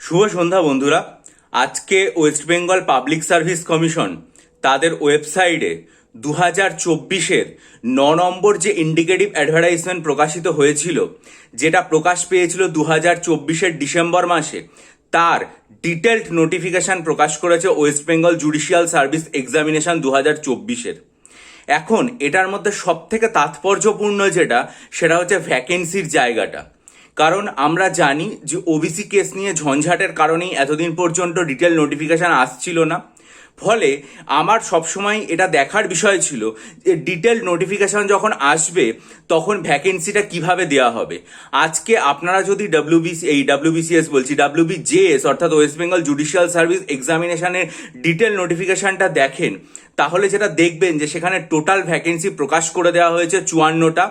শুভ সন্ধ্যা বন্ধুরা। আজকে West Bengal public service commission তাদের ওয়েবসাইটে দু হাজার চব্বিশের ন নম্বর যে ইন্ডিকেটিভ অ্যাডভার্টাইজমেন্ট প্রকাশিত হয়েছিল, যেটা প্রকাশ পেয়েছিল দু হাজার চব্বিশের ডিসেম্বর মাসে, তার ডিটেলড নোটিফিকেশন প্রকাশ করেছে West Bengal judicial service examination দু হাজার চব্বিশের। এখন এটার মধ্যে সব থেকে তাৎপর্যপূর্ণ যেটা, সেটা হচ্ছে ভ্যাকেন্সির জায়গাটা। কারণ আমরা জানি যে ওবিসি কেস নিয়ে ঝঞ্ঝাটের কারণেই এতদিন পর্যন্ত ডিটেল নোটিফিকেশান আসছিল না। ফলে আমার সবসময় এটা দেখার বিষয় ছিল যে ডিটেল নোটিফিকেশন যখন আসবে, তখন ভ্যাকেন্সিটা কীভাবে দেওয়া হবে? আজকে আপনারা যদি ডাব্লিউবিসি এই ডাব্লিউবিসিএস বলছি ডাব্লিউবিজেএস অর্থাৎ ওয়েস্ট বেঙ্গল জুডিশিয়াল সার্ভিস এক্সামিনেশনের ডিটেল নোটিফিকেশানটা দেখেন তাহলে যেটা দেখবেন যে সেখানে টোটাল ভ্যাকেন্সি প্রকাশ করে দেওয়া হয়েছে চুয়ান্নটা,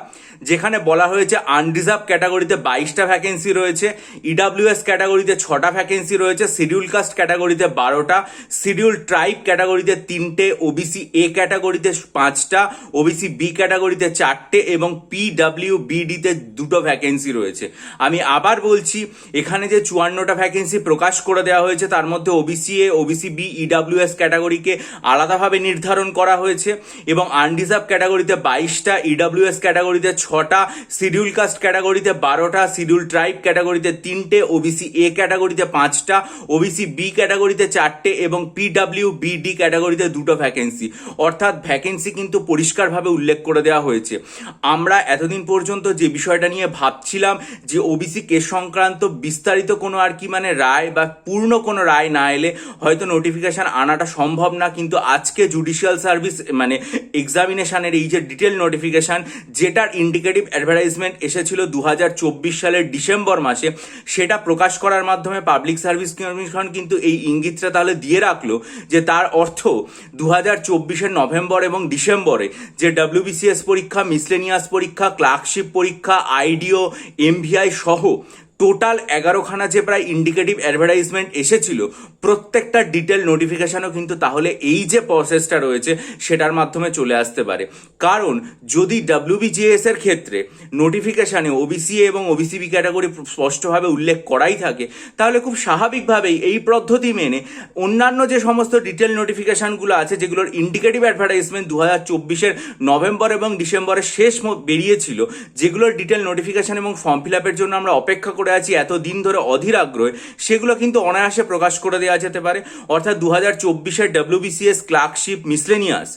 যেখানে বলা হয়েছে আনরিজার্ভ ক্যাটাগরিতে বাইশটা ভ্যাকেন্সি রয়েছে ইডাব্লিউএস ক্যাটাগরিতে ছটা ভ্যাকেন্সি রয়েছে শিডিউল কাস্ট ক্যাটাগরিতে বারোটা শিডিউল ট্রাইব ক্যাটাগরিতে তিনটে ওবিসি এ ক্যাটাগরিতে পাঁচটা ওবিসি বি ক্যাটাগরিতে চারটে এবং পিডাব্লিউ বিডিতে দুটো ভ্যাকেন্সি রয়েছে। আমি আবার বলছি, এখানে যে চুয়ান্নটা ভ্যাকেন্সি প্রকাশ করে দেওয়া হয়েছে, তার মধ্যে OBC A OBC B EWS ক্যাটাগরিকে আলাদাভাবে নির্ধারণ করা হয়েছে এবং আনরিজার্ভ ক্যাটাগরিতে বাইশটা ইডাব্লিউএস ক্যাটাগরিতে ছটা শিডিউল কাস্ট ক্যাটাগরিতে বারোটা শিডিউল ট্রাইব ক্যাটাগরিতে তিনটে ওবিসি এ ক্যাটাগরিতে পাঁচটা ওবিসি বি ক্যাটাগরিতে চারটে এবং পিডাব্লিউ বিডি ক্যাটাগরিতে দুটো ভ্যাকেন্সি অর্থাৎ ভ্যাকেন্সি কিন্তু পরিষ্কারভাবে উল্লেখ করে দেওয়া হয়েছে। আমরা এতদিন পর্যন্ত যে বিষয়টা নিয়ে ভাবছিলাম যে ওবিসি কেস সংক্রান্ত বিস্তারিত কোনো আর কি মানে রায় বা পূর্ণ কোনো রায় না এলে হয়তো নোটিফিকেশন আনাটা সম্ভব না, কিন্তু আজকে জুডিশিয়াল সার্ভিস মানে এক্সামিনেশনের এই যে ডিটেল নোটিফিকেশন যেটার ইন্ডিকেটিভ অ্যাডভার্টাইজমেন্ট এসেছিল দু হাজার চব্বিশ সালের ডিসেম্বর মাসে, সেটা প্রকাশ করার মাধ্যমে পাবলিক সার্ভিস কমিশন কিন্তু এই ইঙ্গিতটা তাহলে দিয়ে রাখল যে তার অর্থ দু হাজার নভেম্বর এবং ডিসেম্বরে যে ডাব্লিউবিসিএস পরীক্ষা মিসলেনিয়াস পরীক্ষা ক্লার্কশিপ পরীক্ষা আইডিও এমভিআই সহ টোটাল এগারোখানা যে প্রায় ইন্ডিকেটিভ অ্যাডভার্টাইজমেন্ট এসেছিল, প্রত্যেকটা ডিটেল নোটিফিকেশানও কিন্তু তাহলে এই যে প্রসেসটা রয়েছে, সেটার মাধ্যমে চলে আসতে পারে। কারণ যদি ডাব্লিউবিজিএস এর ক্ষেত্রে নোটিফিকেশানে ওবিসি এবং ওবিসিবি ক্যাটাগরি স্পষ্টভাবে উল্লেখ করাই থাকে, তাহলে খুব স্বাভাবিকভাবেই এই পদ্ধতি মেনে অন্যান্য যে সমস্ত ডিটেল নোটিফিকেশানগুলো আছে, যেগুলোর ইন্ডিকেটিভ অ্যাডভার্টাইজমেন্ট দু হাজার চব্বিশের নভেম্বর এবং ডিসেম্বরের শেষ বেরিয়েছিল, যেগুলোর ডিটেল নোটিফিকেশন এবং ফর্ম ফিল আপের জন্য আমরা অপেক্ষা করে আছি এত দিন ধরে অধীর আগ্রহে, সেগুলো কিন্তু অনায়াসে প্রকাশ করে দেওয়া যেতে পারে। অর্থাৎ দু হাজার চব্বিশের WBCS clerkship miscellaneous,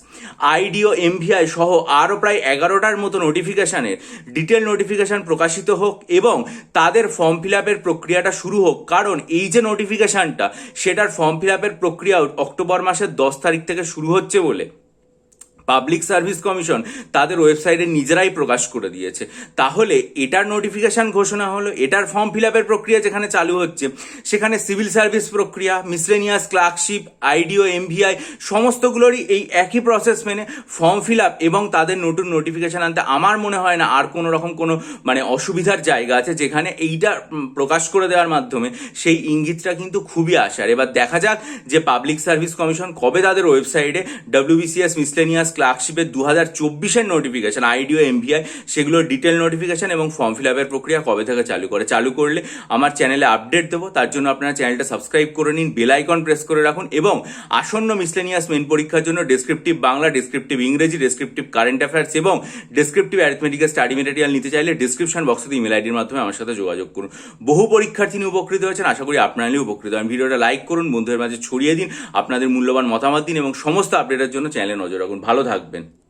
IDO MVI সহ আরও প্রায় এগারোটার মতো নোটিফিকেশানের ডিটেল নোটিফিকেশন প্রকাশিত হোক এবং তাদের ফর্ম ফিল আপের প্রক্রিয়াটা শুরু হোক। কারণ এই যে নোটিফিকেশানটা, সেটার ফর্ম ফিল আপের প্রক্রিয়া অক্টোবর মাসের দশ তারিখ থেকে শুরু হচ্ছে বলে। পাবলিক সার্ভিস কমিশন তাদের ওয়েবসাইটে নিজেরাই প্রকাশ করে দিয়েছে। তাহলে এটার নোটিফিকেশন ঘোষণা হলো, এটার ফর্ম ফিল আপের প্রক্রিয়া যেখানে চালু হচ্ছে, সেখানে সিভিল সার্ভিস প্রক্রিয়া মিসলেনিয়াস ক্লার্কশিপ আইডিও এমভিআই সমস্তগুলোরই এই একই প্রসেস মেনে ফর্ম ফিল আপ এবং তাদের নতুন নোটিফিকেশান আনতে আমার মনে হয় না আর কোনো রকম কোনো মানে অসুবিধার জায়গা আছে, যেখানে এইটা প্রকাশ করে দেওয়ার মাধ্যমে সেই ইঙ্গিতটা কিন্তু খুবই আসার এবার দেখা যাক যে পাবলিক সার্ভিস কমিশন কবে তাদের ওয়েবসাইটে ডাব্লিউবিসিএস মিসলেনিয়াস ক্লার্কশিপের দু হাজার চব্বিশের নোটিফিকেশন আইডিও এমভিআই সেগুলোর ডিটেল নোটিফিকেশন এবং ফর্ম ফিল আপের প্রক্রিয়া কবে থেকে চালু করে? চালু করলে আমার চ্যানেলে আপডেট দেবো, তার জন্য আপনারা চ্যানেলটা সাবস্ক্রাইব করে নিন বেল আইকন প্রেস করে রাখুন এবং আসন্ন মিসলেনিয়াস মেন পরীক্ষার জন্য ডেসক্রিপটিভ বাংলা ডেসক্রিপটিভ ইংরেজি ডেসক্রিপটিভ কারেন্ট অ্যাফেয়ার্স এবং ডেসক্রিপটিভ অ্যারিথমেটিক্যাল স্টাডি মেটেরিয়াল নিতে চাইলে ডিসক্রিপশন বক্সে ইমেল আইডির মাধ্যমে আমার সাথে যোগাযোগ করুন। বহু পরীক্ষার্থী উপকৃত হয়েছেন, আশা করি আপনারাও উপকৃত হন ভিডিওটা লাইক করুন, বন্ধুদের মাঝে ছড়িয়ে দিন, আপনাদের মূল্যবান মতামত দিন এবং সমস্ত আপডেটের জন্য চ্যানেলে নজর রাখুন। ভালো থাকবেন।